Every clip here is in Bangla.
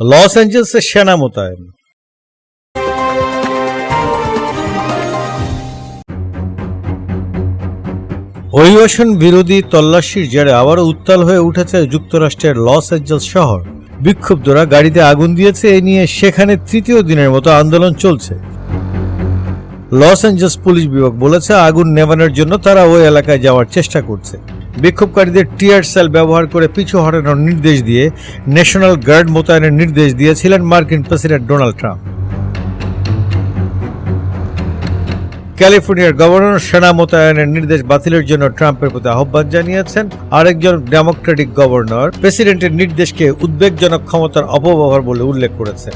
লস অ্যাঞ্জেলসে সেনা মোতায়েন। অভিবাসন বিরোধী তল্লাশির জেরে আবারও উত্তাল হয়ে উঠেছে যুক্তরাষ্ট্রের লস অ্যাঞ্জেলস শহর। বিক্ষুব্ধরা গাড়িতে আগুন দিয়েছে, এ নিয়ে সেখানে তৃতীয় দিনের মতো আন্দোলন চলছে। লস অ্যাঞ্জেলস পুলিশ বিভাগ বলেছে, আগুন নেভানোর জন্য তারা ওই এলাকায় যাওয়ার চেষ্টা করছে। বিক্ষোভকারীদের টিয়ার সেল ব্যবহার করে পিছু হটানোর নির্দেশ দিয়ে ন্যাশনাল গার্ড মোতায়েনের নির্দেশ দিয়েছিলেন মার্কিন প্রেসিডেন্ট ডোনাল্ড ট্রাম্প। ক্যালিফোর্নিয়ার গভর্নর সেনা মোতায়েনের নির্দেশ বাতিলের জন্য ট্রাম্পের প্রতি আহ্বান জানিয়েছেন। আরেকজন ডেমোক্রেটিক গভর্নর প্রেসিডেন্টের নির্দেশকে উদ্বেগজনক ক্ষমতার অপব্যবহার বলে উল্লেখ করেছেন।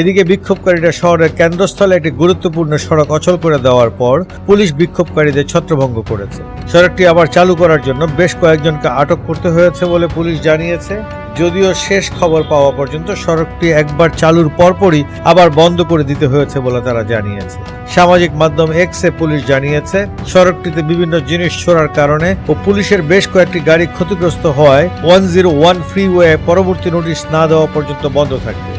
এদিকে বিক্ষোভকারীরা শহরের কেন্দ্রস্থলে একটি গুরুত্বপূর্ণ সড়ক অচল করে দেওয়ার পর পুলিশ বিক্ষোভকারীদের ছত্রভঙ্গ করেছে। সড়কটি আবার চালু করার জন্য বেশ কয়েকজনকে আটক করতে হয়েছে বলে পুলিশ জানিয়েছে। যদিও শেষ খবর পাওয়া পর্যন্ত সড়কটি একবার চালুর পরপরই আবার বন্ধ করে দিতে হয়েছে বলে তারা জানিয়েছে। সামাজিক মাধ্যম এক্সে পুলিশ জানিয়েছে, সড়কটিতে বিভিন্ন জিনিস ছোড়ার কারণে ও পুলিশের বেশ কয়েকটি গাড়ি ক্ষতিগ্রস্ত হওয়ায় ওয়ান জিরো ওয়ান ফ্রিওয়ে পরবর্তী নোটিশ না দেওয়া পর্যন্ত বন্ধ থাকবে।